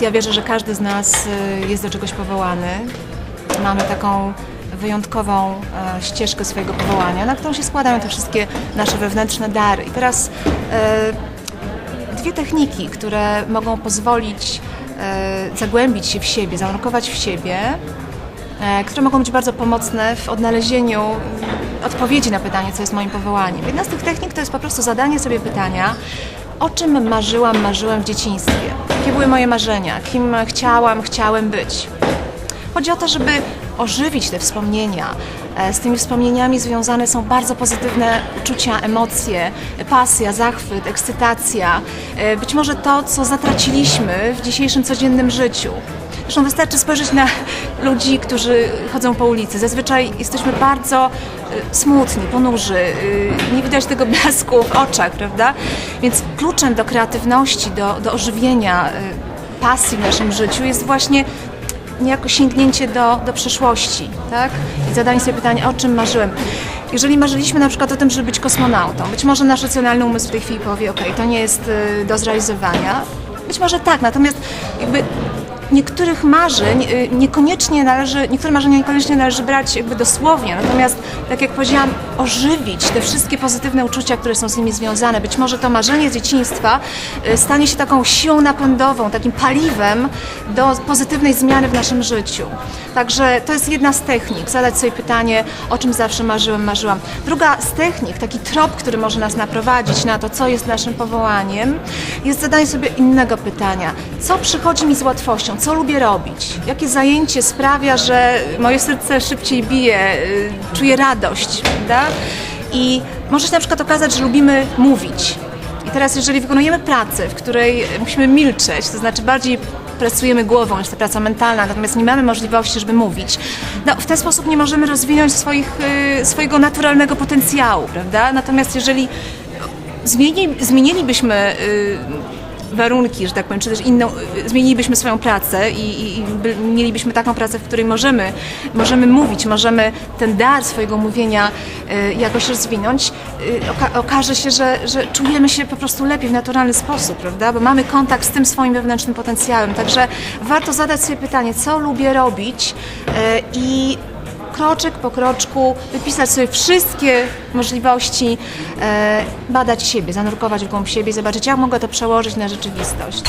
Ja wierzę, że każdy z nas y, jest do czegoś powołany. Mamy taką wyjątkową e, ścieżkę swojego powołania, na którą się składają te wszystkie nasze wewnętrzne dary. I teraz e, dwie techniki, które mogą pozwolić e, zagłębić się w siebie, zanurkować w siebie, które mogą być bardzo pomocne w odnalezieniu odpowiedzi na pytanie, co jest moim powołaniem. Jedna z tych technik to jest po prostu zadanie sobie pytania, o czym marzyłam, marzyłem w dzieciństwie. Jakie były moje marzenia, kim chciałam, chciałem być. Chodzi o to, żeby ożywić te wspomnienia. E, Z tymi wspomnieniami związane są bardzo pozytywne uczucia, emocje, pasja, zachwyt, ekscytacja. E, Być może to, co zatraciliśmy w dzisiejszym codziennym życiu. Zresztą wystarczy spojrzeć na ludzi, którzy chodzą po ulicy. Zazwyczaj jesteśmy bardzo e, smutni, ponurzy, e, nie widać tego blasku w oczach, prawda? Więc kluczem do kreatywności, do, do ożywienia e, pasji w naszym życiu jest właśnie niejako sięgnięcie do, do przeszłości, tak? I zadanie sobie pytania, o czym marzyłem. Jeżeli marzyliśmy na przykład o tym, żeby być kosmonautą, być może nasz racjonalny umysł w tej chwili powie, ok, to nie jest y, do zrealizowania. Być może tak, natomiast jakby niektórych marzeń y, niekoniecznie należy, niektóre marzenia niekoniecznie należy brać jakby dosłownie, natomiast tak jak powiedziałam, ożywić te wszystkie pozytywne uczucia, które są z nimi związane. Być może to marzenie z dzieciństwa y, stanie się taką siłą napędową, takim paliwem do pozytywnej zmiany w naszym życiu. Także to jest jedna z technik, zadać sobie pytanie, o czym zawsze marzyłem, marzyłam. Druga z technik, taki trop, który może nas naprowadzić na to, co jest naszym powołaniem, jest zadanie sobie innego pytania. Co przychodzi mi z łatwością? Co lubię robić? Jakie zajęcie sprawia, że moje serce szybciej bije, y, czuję radość, prawda? I może się na przykład okazać, że lubimy mówić. I teraz, jeżeli wykonujemy pracę, w której musimy milczeć, to znaczy bardziej pracujemy głową, jest to praca mentalna, natomiast nie mamy możliwości, żeby mówić, no, w ten sposób nie możemy rozwinąć swoich, y, swojego naturalnego potencjału, prawda? Natomiast jeżeli zmieni, zmienilibyśmy y, warunki, że tak powiem, czy też inną, zmienilibyśmy swoją pracę i, i, i by- mielibyśmy taką pracę, w której możemy, możemy mówić, możemy ten dar swojego mówienia y, jakoś rozwinąć, y, oka- okaże się, że, że czujemy się po prostu lepiej w naturalny sposób, prawda? Bo mamy kontakt z tym swoim wewnętrznym potencjałem. Także warto zadać sobie pytanie, co lubię robić y, i kroczek po kroczku wypisać sobie wszystkie możliwości, e, badać siebie, zanurkować w głąb siebie zobaczyć, jak mogę to przełożyć na rzeczywistość.